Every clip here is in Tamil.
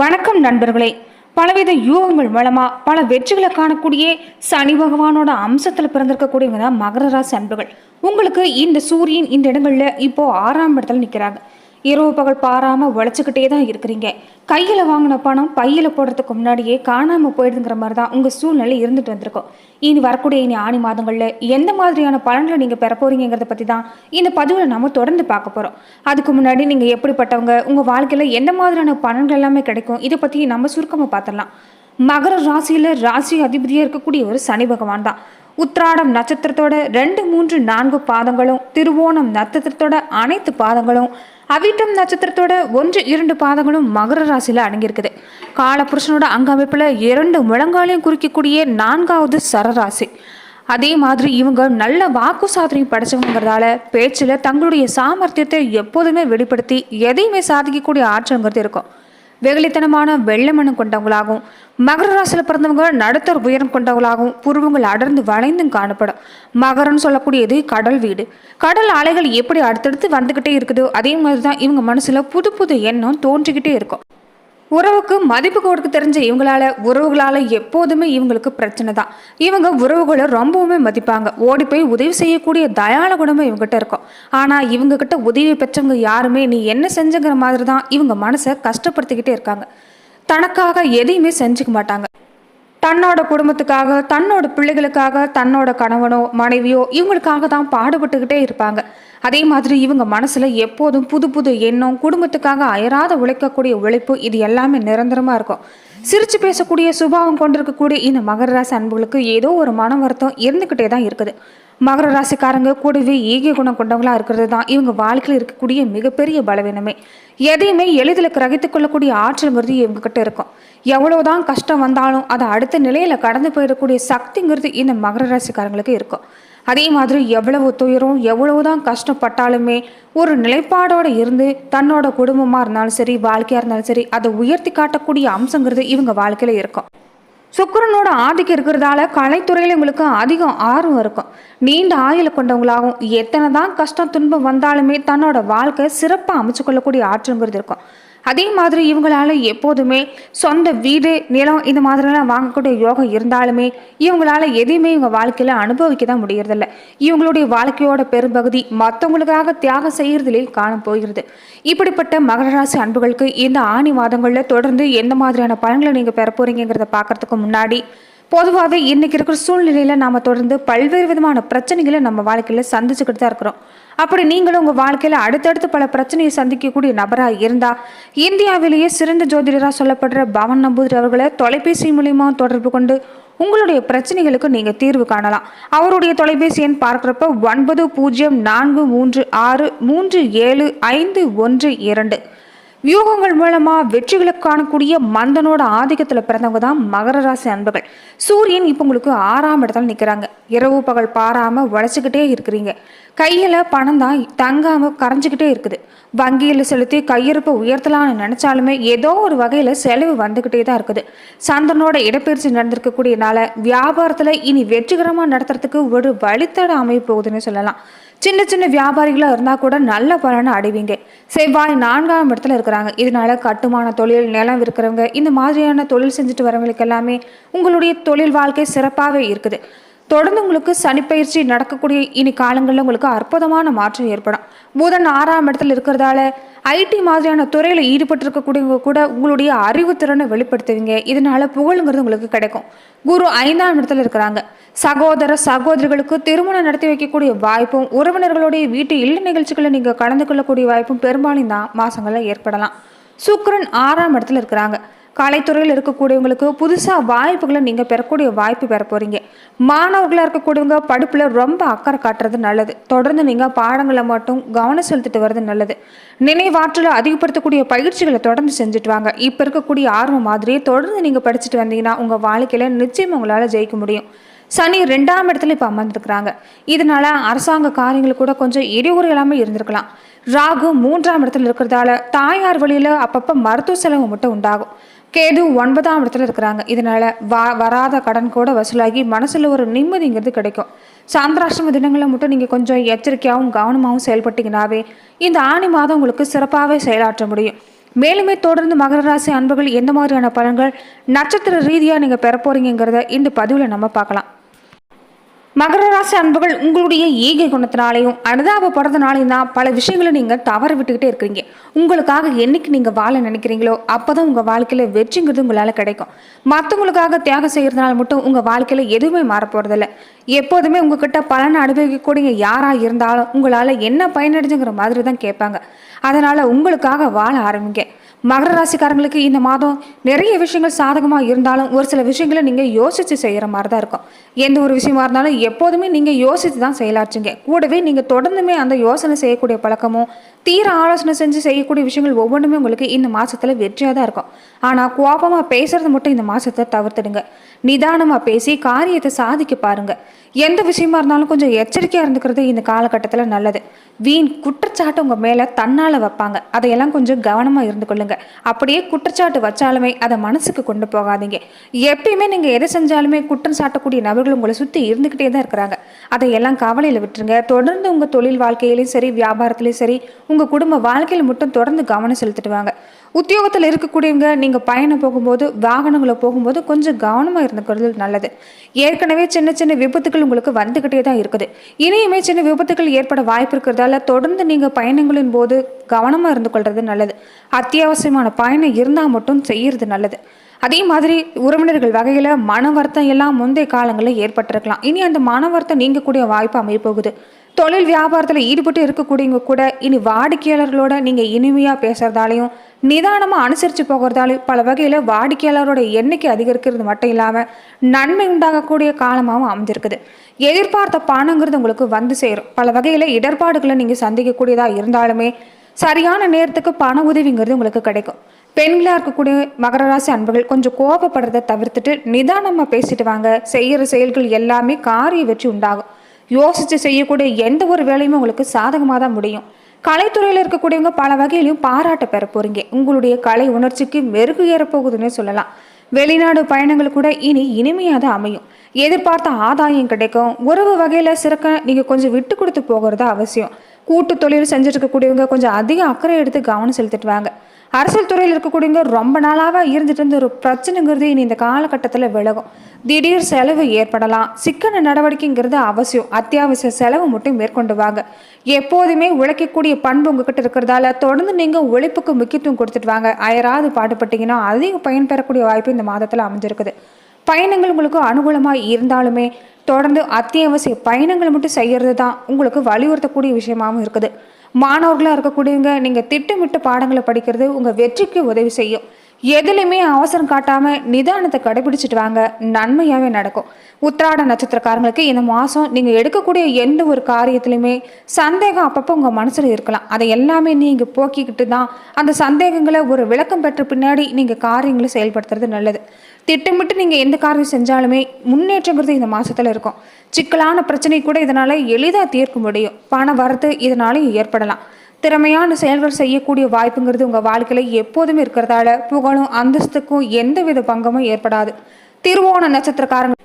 வணக்கம் நண்பர்களே. பலவித யூகங்கள் மூலமா பல வெற்றிகளை காணக்கூடிய சனி பகவானோட அம்சத்தில் பிறந்திருக்கக்கூடியவங்க தான் மகர ராசி அன்பர்கள். உங்களுக்கு இந்த சூரியன் இந்த இடங்களில் இப்போ ஆறாம் இடத்துல நிற்கிறாங்க இரவு பகல் பாராமல் உழைச்சிக்கிட்டே தான் இருக்கிறீங்க. கையில் வாங்கின பணம் பையில் போடுறதுக்கு முன்னாடியே காணாமல் போயிடுதுங்கிற மாதிரி தான் உங்கள் சூழ்நிலை இருந்துட்டு வந்திருக்கும். இனி வரக்கூடிய இனி ஆணி மாதங்களில் எந்த மாதிரியான பலன்களை நீங்கள் பெற போகிறீங்கிறத பற்றி தான் இந்த பதிவில் நம்ம தொடர்ந்து பார்க்க போகிறோம் அதுக்கு முன்னாடி நீங்கள் எப்படிப்பட்டவங்க உங்கள் வாழ்க்கையில் எந்த மாதிரியான பலன்கள் எல்லாமே கிடைக்கும் இதை பற்றி நம்ம சுருக்கமாக பார்த்துடலாம். மகர ராசியில் ராசி அதிபதியாக இருக்கக்கூடிய ஒரு சனி பகவான் தான். உத்ராடம் நட்சத்திரத்தோட ரெண்டு மூன்று நான்கு பாதங்களும் திருவோணம் நட்சத்திரத்தோட அனைத்து பாதங்களும் அவிட்டம் நட்சத்திரத்தோட ஒன்று இரண்டு பாதங்களும் மகர ராசியில் அடங்கியிருக்குது. காலபுருஷனோட அங்க இரண்டு முழங்காலையும் குறிக்கக்கூடிய நான்காவது சரராசி. அதே மாதிரி இவங்க நல்ல வாக்கு சாதனை படைச்சவங்கிறதால பேச்சில் தங்களுடைய சாமர்த்தியத்தை எப்போதுமே வெளிப்படுத்தி எதையுமே சாதிக்கக்கூடிய ஆற்றல்ங்கிறது இருக்கும். வெகுளித்தனமான வெள்ளமனம் கொண்டவங்களாகவும் மகர ராசியில் பிறந்தவங்க நடுத்தர உயரம் கொண்டவங்களாகவும் புருவங்கள் அடர்ந்து வளைந்தும் காணப்படும். மகரம்னு சொல்லக்கூடியது கடல் வீடு. கடல் அலைகள் எப்படி அடுத்தடுத்து வந்துக்கிட்டே இருக்குதோ அதே மாதிரி தான் இவங்க மனசில் புது புது எண்ணம் தோன்றிக்கிட்டே இருக்கும். உறவுக்கு மதிப்பு கொடுக்க தெரிஞ்ச இவங்களால உறவுகளால எப்போதுமே இவங்களுக்கு பிரச்சனை தான். இவங்க உறவுகளை ரொம்பவுமே மதிப்பாங்க. ஓடி போய் உதவி செய்யக்கூடிய தயால குணமும் இவங்ககிட்ட இருக்கும். ஆனா இவங்க கிட்ட உதவி பெற்றவங்க யாருமே நீ என்ன செஞ்சுங்கிற மாதிரி தான் இவங்க மனசை கஷ்டப்படுத்திக்கிட்டே இருக்காங்க. தனக்காக எதையுமே செஞ்சுக்க மாட்டாங்க. தன்னோட குடும்பத்துக்காக தன்னோட பிள்ளைகளுக்காக தன்னோட கணவனோ மனைவியோ இவங்களுக்காக தான் பாடுபட்டுக்கிட்டே இருப்பாங்க. அதே மாதிரி இவங்க மனசில் எப்போதும் புது புது எண்ணம் குடும்பத்துக்காக அயராத உழைக்கக்கூடிய உழைப்பு இது எல்லாமே நிரந்தரமாக இருக்கும். சிரித்து பேசக்கூடிய சுபாவம் கொண்டிருக்கக்கூடிய இந்த மகர ராசி அன்புகளுக்கு ஏதோ ஒரு மன வருத்தம் இருந்துக்கிட்டே தான் இருக்குது. மகர ராசிக்காரங்க கூடவே ஈகை குணம் கொண்டவங்களாக இருக்கிறது தான் இவங்க வாழ்க்கையில் இருக்கக்கூடிய மிகப்பெரிய பலவீனமே. எதையுமே எளிதில் கிரகித்து கொள்ளக்கூடிய ஆற்றல்ங்கிறது இவங்ககிட்ட இருக்கும். எவ்வளோதான் கஷ்டம் வந்தாலும் அதை அடுத்த நிலையில் கடந்து போயிடக்கூடிய சக்திங்கிறது இந்த மகர ராசிக்காரங்களுக்கு இருக்கும். அதே மாதிரி எவ்வளவு துயரம் எவ்வளவுதான் கஷ்டப்பட்டாலுமே ஒரு நிலைப்பாடோடு இருந்து தன்னோட குடும்பமாக இருந்தாலும் சரி வாழ்க்கையாக இருந்தாலும் சரி அதை உயர்த்தி காட்டக்கூடிய அம்சங்கிறது இவங்க வாழ்க்கையில் இருக்கும். சுக்கரனோட ஆதிக்கம் இருக்கிறதால கலைத்துறையில் உங்களுக்கு அதிகம் ஆர்வம் இருக்கும். நீண்ட ஆயுள கொண்டவங்களாகவும் எத்தனை தான் கஷ்டம் துன்பம் வந்தாலுமே தன்னோட வாழ்க்கை சிறப்பாக அமைச்சு கொள்ளக்கூடிய இருக்கும். அதே மாதிரி இவங்களால எப்போதுமே சொந்த வீடு நிலம் இந்த மாதிரிலாம் வாங்கக்கூடிய யோகம் இருந்தாலுமே இவங்களால எதையுமே இவங்க வாழ்க்கையில அனுபவிக்க தான் முடியறதில்ல. இவங்களுடைய வாழ்க்கையோட பெரும்பகுதி மற்றவங்களுக்காக தியாகம் செய்யறதுலேயே காண போகிறது இப்படிப்பட்ட மகர ராசி அன்புகளுக்கு இந்த ஆணி மாதங்களில் தொடர்ந்து எந்த மாதிரியான பலன்களை நீங்கள் பெற போறீங்கிறத பார்க்கறதுக்கு முன்னாடி பொதுவாகவே இன்னைக்கு இருக்கிற சூழ்நிலையில் நாம் தொடர்ந்து பல்வேறு விதமான பிரச்சனைகளை நம்ம வாழ்க்கையில் சந்திச்சுக்கிட்டு தான் இருக்கிறோம். அப்படி நீங்களும் உங்கள் வாழ்க்கையில் அடுத்தடுத்து பல பிரச்சனையை சந்திக்கக்கூடிய நபராக இருந்தால் இந்தியாவிலேயே சிறந்த ஜோதிடராக சொல்லப்படுற பவன் நம்பூதிரி அவர்களை தொலைபேசி மூலியமாக தொடர்பு கொண்டு உங்களுடைய பிரச்சனைகளுக்கு நீங்கள் தீர்வு காணலாம். அவருடைய தொலைபேசி எண் பார்க்குறப்ப ஒன்பது பூஜ்ஜியம் நான்கு மூன்று ஆறு மூன்று ஏழு ஐந்து ஒன்று இரண்டு. வியூகங்கள் மூலமா வெற்றிகளை காணக்கூடிய மந்தனோட ஆதிக்கத்துல பிறந்தவங்க தான் மகர ராசி அன்பர்கள். சூரியன் இப்போ உங்களுக்கு ஆறாம் இடத்துல நிக்கிறாங்க. இரவு பகல் பாராம உழைச்சிக்கிட்டே இருக்கிறீங்க. கையில பணம் தான் தங்காம கரைஞ்சிக்கிட்டே இருக்குது. வங்கியில் செலுத்தி கையிருப்பை உயர்த்தலாம்னு நினைச்சாலுமே ஏதோ ஒரு வகையில செலவு வந்துகிட்டே தான் இருக்குது. சந்திரனோட இடப்பெயர்ச்சி நடந்திருக்கக்கூடியனால வியாபாரத்துல இனி வெற்றிகரமா நடத்துறதுக்கு ஒரு வழித்தட அமைய போகுதுன்னு சொல்லலாம். சின்ன சின்ன வியாபாரிகளாக இருந்தால் கூட நல்ல பலனை அடைவீங்க. செவ்வாய் நான்காம் இடத்துல இருக்கிறாங்க. இதனால கட்டுமான தொழில் நிலம் இருக்கிறவங்க இந்த மாதிரியான தொழில் செஞ்சுட்டு வரவங்களுக்கு எல்லாமே உங்களுடைய தொழில் வாழ்க்கை சிறப்பாகவே இருக்குது. தொடர்ந்து உங்களுக்கு சனிப்பயிற்சி நடக்கக்கூடிய இனி காலங்களில் உங்களுக்கு அற்புதமான மாற்றம் ஏற்படும். புதன் ஆறாம் இடத்துல இருக்கிறதால ஐடி மாதிரியான துறையில் ஈடுபட்டு இருக்கக்கூடியவங்க கூட உங்களுடைய அறிவுத்திறனை வெளிப்படுத்துவீங்க. இதனால புகழுங்கிறது உங்களுக்கு கிடைக்கும். குரு ஐந்தாம் இடத்துல இருக்கிறாங்க. சகோதர சகோதரிகளுக்கு திருமணம் நடத்தி வைக்கக்கூடிய வாய்ப்பும் உறவினர்களுடைய வீட்டு இல்ல நிகழ்ச்சிகளை நீங்கள் கலந்து கொள்ளக்கூடிய வாய்ப்பும் பெரும்பாலும் தான் மாதங்களில் ஏற்படலாம். சுக்கரன் ஆறாம் இடத்துல இருக்கிறாங்க. கலைத்துறையில் இருக்கக்கூடியவங்களுக்கு புதுசாக வாய்ப்புகளை நீங்கள் பெறக்கூடிய வாய்ப்பு பெற போகிறீங்க மாணவர்களாக இருக்கக்கூடியவங்க படிப்பில் ரொம்ப அக்கறை காட்டுறது நல்லது. தொடர்ந்து நீங்கள் பாடங்களை மட்டும் கவனம் செலுத்திட்டு வர்றது நல்லது. நினைவாற்றலை அதிகப்படுத்தக்கூடிய பயிற்சிகளை தொடர்ந்து செஞ்சுட்டு வாங்க. இப்போ இருக்கக்கூடிய ஆர்வம் மாதிரியே தொடர்ந்து நீங்கள் படிச்சுட்டு வந்தீங்கன்னா உங்கள் வாழ்க்கையில் நிச்சயம் உங்களால் ஜெயிக்க முடியும். சனி ரெண்டாம் இடத்துல இப்போ அமர்ந்துருக்குறாங்க. இதனால அரசாங்க காரியங்கள் கூட கொஞ்சம் இடையூறு இல்லாமல் இருந்திருக்கலாம். ராகு மூன்றாம் இடத்துல இருக்கிறதால தாயார் வழியில் அப்பப்போ மருத்துவ செலவு மட்டும் உண்டாகும். கேது ஒன்பதாம் இடத்துல இருக்கிறாங்க. இதனால வா வராத கடன் கூட வசூலாகி மனசுல ஒரு நிம்மதிங்கிறது கிடைக்கும். சாந்திராஷ்டம தினங்களில் மட்டும் நீங்கள் கொஞ்சம் எச்சரிக்கையாகவும் கவனமாகவும் செயல்பட்டிங்கனாவே இந்த ஆணி மாதம் உங்களுக்கு சிறப்பாகவே செயலாற்ற முடியும். மேலுமே தொடர்ந்து மகர ராசி அன்பர்கள் எந்த மாதிரியான பலன்கள் நட்சத்திர ரீதியாக நீங்கள் பெற இந்த பதிவில் நம்ம பார்க்கலாம். மகர ராசி அன்புகள் உங்களுடைய ஈகை குணத்தினாலையும் அனுதாபப்படுறதுனாலையும் தான் பல விஷயங்களை நீங்கள் தவற விட்டுக்கிட்டே இருக்கிறீங்க. உங்களுக்காக என்னைக்கு நீங்கள் வாழ நினைக்கிறீங்களோ அப்போ தான் உங்கள் வாழ்க்கையில் வெற்றிங்கிறது உங்களால் கிடைக்கும். மற்றவங்களுக்காக தியாகம் செய்கிறதுனால மட்டும் உங்கள் வாழ்க்கையில் எதுவுமே மாற போகிறதில்ல எப்போதுமே உங்ககிட்ட பலனை அனுபவிக்கக்கூடிய யாராக இருந்தாலும் உங்களால் என்ன பயனடைஞ்சுங்கிற மாதிரி தான் கேட்பாங்க. அதனால் உங்களுக்காக வாழ ஆரம்பிங்க. மகர ராசிக்காரங்களுக்கு இந்த மாதம் நிறைய விஷயங்கள் சாதகமாக இருந்தாலும் ஒரு சில விஷயங்களை நீங்கள் யோசித்து செய்கிற மாதிரி தான் இருக்கும். எந்த ஒரு விஷயமா இருந்தாலும் எப்போதுமே நீங்கள் யோசித்து தான் செயலாற்றுங்க. கூடவே நீங்கள் தொடர்ந்துமே அந்த யோசனை செய்யக்கூடிய பழக்கமும் தீர ஆலோசனை செஞ்சு செய்யக்கூடிய விஷயங்கள் ஒவ்வொன்றுமே உங்களுக்கு இந்த மாதத்தில் வெற்றியாக தான் இருக்கும். ஆனால் கோபமாக பேசுறது மட்டும் இந்த மாதத்தை தவிர்த்துடுங்க. நிதானமாக பேசி காரியத்தை சாதிக்க பாருங்கள் எந்த விஷயமா இருந்தாலும் கொஞ்சம் எச்சரிக்கையாக இருந்துக்கிறது இந்த காலகட்டத்தில் நல்லது. வீண் குற்றச்சாட்டு உங்கள் மேலே தன்னால் வைப்பாங்க. அதையெல்லாம் கொஞ்சம் கவனமாக இருந்து கொள்ளுங்க. அப்படியே குற்றச்சாட்டு வச்சாலுமே அதை மனசுக்கு கொண்டு போகாதீங்க. எப்பயுமே நீங்கள் எதை செஞ்சாலுமே குற்றம் சாட்டக்கூடிய நபர்கள் உங்களை சுற்றி இருந்துக்கிட்டே தான் இருக்கிறாங்க. அதையெல்லாம் கவலையில் விட்டுருங்க. தொடர்ந்து உங்கள் தொழில் வாழ்க்கையிலையும் சரி வியாபாரத்துலேயும் சரி உங்கள் குடும்ப வாழ்க்கையில் மட்டும் தொடர்ந்து கவனம் செலுத்திட்டு வாங்க. உத்தியோகத்தில் இருக்கக்கூடியவங்க நீங்கள் பயணம் போகும்போது வாகனங்களை போகும்போது கொஞ்சம் கவனமாக இருந்துக்கிறது நல்லது. ஏற்கனவே சின்ன சின்ன விபத்துகள் உங்களுக்கு வந்துக்கிட்டே தான் இருக்குது. இனியுமே சின்ன விபத்துகள் ஏற்பட வாய்ப்பு இருக்கிறதால தொடர்ந்து நீங்கள் பயணங்களின் போது கவனமாக இருந்து கொள்வது நல்லது. அத்தியாவசியமான பயணம் இருந்தால் மட்டும் செய்கிறது நல்லது. அதே மாதிரி உறவினர்கள் வகையில் மன வருத்தம் எல்லாம் முந்தைய காலங்களில் ஏற்பட்டிருக்கலாம். இனி அந்த மன வருத்தம் நீங்கக்கூடிய வாய்ப்பு அமையப்போகுது. தொழில் வியாபாரத்தில் ஈடுபட்டு இருக்கக்கூடியவங்க கூட இனி வாடிக்கையாளர்களோட நீங்கள் இனிமையாக பேசுகிறதாலையும் நிதானமாக அனுசரித்து போகிறதால பல வகையில் வாடிக்கையாளரோட எண்ணிக்கை அதிகரிக்கிறது மட்டும் இல்லாமல் நன்மை உண்டாகக்கூடிய காலமாகவும் அமைஞ்சிருக்குது. எதிர்பார்த்த பணங்கிறது உங்களுக்கு வந்து சேரும். பல வகையில் இடர்பாடுகளை நீங்கள் சந்திக்கக்கூடியதாக இருந்தாலுமே சரியான நேரத்துக்கு பண உதவிங்கிறது உங்களுக்கு கிடைக்கும். பெண்களாக இருக்கக்கூடிய மகர ராசி அன்புகள் கொஞ்சம் கோபப்படுறதை தவிர்த்துட்டு நிதானமாக பேசிட்டு வாங்க. செய்கிற செயல்கள் எல்லாமே காரிய வெற்றி உண்டாகும். யோசித்து செய்யக்கூடிய எந்த ஒரு வேலையுமே உங்களுக்கு சாதகமாக தான் முடியும். கலைத்துறையில் இருக்கக்கூடியவங்க பல வகையிலையும் பாராட்ட பெற போறீங்க. உங்களுடைய கலை உணர்ச்சிக்கு மெருகு ஏறப்போகுதுன்னு சொல்லலாம். வெளிநாடு பயணங்கள் கூட இனி இனிமையாக தான் அமையும். எதிர்பார்த்த ஆதாயம் கிடைக்கும். உறவு வகையில் சிறக்க நீங்கள் கொஞ்சம் விட்டு கொடுத்து போகிறது அவசியம். கூட்டு தொழில் செஞ்சுட்டு இருக்கக்கூடியவங்க கொஞ்சம் அதிக அக்கறை எடுத்து கவனம் செலுத்திட்டு வாங்க. அரசியல் துறையில் இருக்கக்கூடியவங்க ரொம்ப நாளாக இருந்துட்டு இருந்த ஒரு பிரச்சனைங்கிறது இனி இந்த காலகட்டத்தில் விலகும். திடீர் செலவு ஏற்படலாம். சிக்கன நடவடிக்கைங்கிறது அவசியம். அத்தியாவசிய செலவு மட்டும் மேற்கொண்டு வாங்க. எப்போதுமே உழைக்கக்கூடிய பண்பு உங்ககிட்ட இருக்கிறதால தொடர்ந்து நீங்கள் உழைப்புக்கு முக்கியத்துவம் கொடுத்துட்டு வாங்க. அயராது பாடுபட்டீங்கன்னா அதிக பயன் பெறக்கூடிய வாய்ப்பு இந்த மாதத்தில் அமைஞ்சிருக்குது. பயணங்கள் உங்களுக்கு அனுகூலமாக இருந்தாலுமே தொடர்ந்து அத்தியாவசிய பயணங்கள் மட்டும் செய்கிறது தான் உங்களுக்கு வலியுறுத்தக்கூடிய விஷயமாகவும் இருக்குது. மாணவர்களாக இருக்கக்கூடியவங்க நீங்கள் திட்டமிட்டு பாடங்களை படிக்கிறது உங்கள் வெற்றிக்கு உதவி செய்யும். எதுலையுமே அவசரம் காட்டாமல் நிதானத்தை கடைபிடிச்சிட்டு வாங்க. நன்மையாகவே நடக்கும். உத்திராட நட்சத்திரக்காரங்களுக்கு இந்த மாதம் நீங்கள் எடுக்கக்கூடிய எந்த ஒரு காரியத்துலையுமே சந்தேகம் அப்பப்போ உங்கள் மனசில் இருக்கலாம். அதை எல்லாமே நீங்கள் போக்கிக்கிட்டு தான் அந்த சந்தேகங்களை ஒரு விளக்கம் பெற்ற பின்னாடி நீங்கள் காரியங்களை செயல்படுத்துறது நல்லது. திட்டமிட்டு நீங்கள் எந்த காரியம் செஞ்சாலுமே முன்னேற்றங்கிறது இந்த மாதத்தில் இருக்கும். சிக்கலான பிரச்சனை கூட இதனால் எளிதாக தீர்க்க முடியும். பண வரத்து இதனாலையும் ஏற்படலாம். திறமையான செயல்கள் செய்யக்கூடிய வாய்ப்புங்கிறது உங்கள் வாழ்க்கையில் எப்போதும் இருக்கிறதால புகழும் அந்தஸ்துக்கும் எந்தவித பங்கமும் ஏற்படாது. திருவோண நட்சத்திரக்காரங்க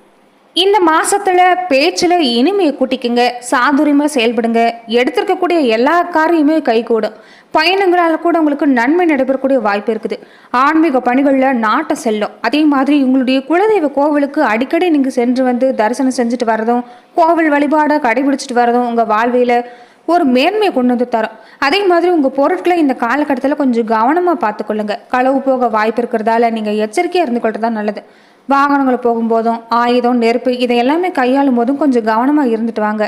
இந்த மாசத்துல பேச்சில் இனிமையை கூட்டிக்குங்க சாதுரியமா செயல்படுங்க. எடுத்திருக்கக்கூடிய எல்லா காரியமே கைகூடும். பயணங்களால் கூட உங்களுக்கு நன்மை நடைபெறக்கூடிய வாய்ப்பு இருக்குது. ஆன்மீக பணிகளில் நாட்டை செல்லும். அதே மாதிரி உங்களுடைய குலதெய்வ கோவிலுக்கு அடிக்கடி நீங்கள் சென்று வந்து தரிசனம் செஞ்சுட்டு வரதும் கோவில் வழிபாடை கடைபிடிச்சிட்டு வரதும் உங்கள் வாழ்வியில் ஒரு மேன்மையை கொண்டு வந்து தரும். அதே மாதிரி உங்கள் பொருட்களை இந்த காலகட்டத்தில் கொஞ்சம் கவனமாக பார்த்துக்கொள்ளுங்க. களவு போக வாய்ப்பு இருக்கிறதால நீங்கள் எச்சரிக்கையாக இருந்து கொள்றது தான் நல்லது. வாகனங்களை போகும்போதும் ஆயுதம் நெருப்பு இதை எல்லாமே கையாளும் போதும் கொஞ்சம் கவனமாக இருந்துட்டு வாங்க.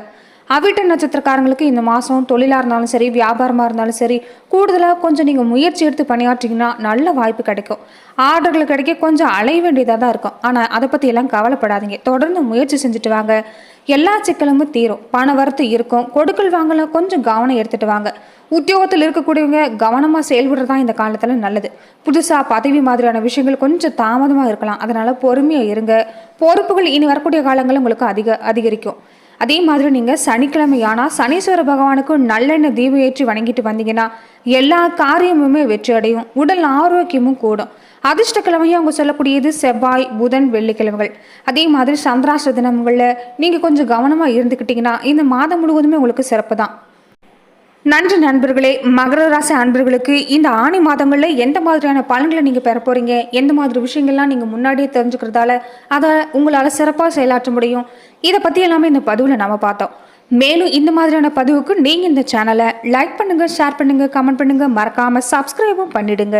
அவிட்ட நட்சத்திரக்காரங்களுக்கு இந்த மாதம் தொழிலாக இருந்தாலும் சரி வியாபாரமாக இருந்தாலும் சரி கூடுதலாக கொஞ்சம் நீங்கள் முயற்சி எடுத்து பணியாற்றிங்கன்னா நல்ல வாய்ப்பு கிடைக்கும். ஆர்டர்கள் கிடைக்க கொஞ்சம் அலைய வேண்டியதாக தான் இருக்கும். ஆனால் அதை பற்றியெல்லாம் கவலைப்படாதீங்க. தொடர்ந்து முயற்சி செஞ்சுட்டு வாங்க. எல்லா சிக்கலுமே தீரும். பண வரத்து இருக்கும். கொடுக்கல் வாங்கல கொஞ்சம் கவனம் எடுத்துட்டு வாங்க. உத்தியோகத்தில் இருக்கக்கூடியவங்க கவனமாக செயல்படுறது தான் இந்த காலத்தில் நல்லது. புதுசாக பதவி மாதிரியான விஷயங்கள் கொஞ்சம் தாமதமாக இருக்கலாம். அதனால் பொறுமையாக இருங்க. பொறுப்புகள் இனி வரக்கூடிய காலங்கள் உங்களுக்கு அதிக அதிகரிக்கும். அதே மாதிரி நீங்கள் சனிக்கிழமையானா சனீஸ்வர பகவானுக்கு நல்லெண்ணெய் தீபம் ஏற்றி வணங்கிட்டு வந்தீங்கன்னா எல்லா காரியமுமே வெற்றி அடையும். உடல் ஆரோக்கியமும் கூடும். அதிர்ஷ்டக்கிழமையும் அவங்க சொல்லக்கூடியது செவ்வாய் புதன் வெள்ளிக்கிழமைகள். அதே மாதிரி சந்திராஷ்ட தினங்களில் நீங்கள் கொஞ்சம் கவனமாக இருந்துக்கிட்டிங்கன்னா இந்த மாதம் முழுவதுமே உங்களுக்கு சிறப்பு தான் நன்றி நண்பர்களே. மகர ராசி அன்பர்களுக்கு இந்த ஆணி மாதங்களில் எந்த மாதிரியான பலன்களை நீங்கள் பெற போகிறீங்க எந்த மாதிரி விஷயங்கள்லாம் நீங்கள் முன்னாடியே தெரிஞ்சுக்கிறதால அதை உங்களால் சிறப்பாக செயலாற்ற முடியும். இதை பற்றி எல்லாமே இந்த பதிவில் நம்ம பார்த்தோம். மேலும் இந்த மாதிரியான பதிவுக்கு நீங்கள் இந்த சேனலை லைக் பண்ணுங்கள் ஷேர் பண்ணுங்கள் கமெண்ட் பண்ணுங்கள் மறக்காமல் சப்ஸ்கிரைபும் பண்ணிடுங்க.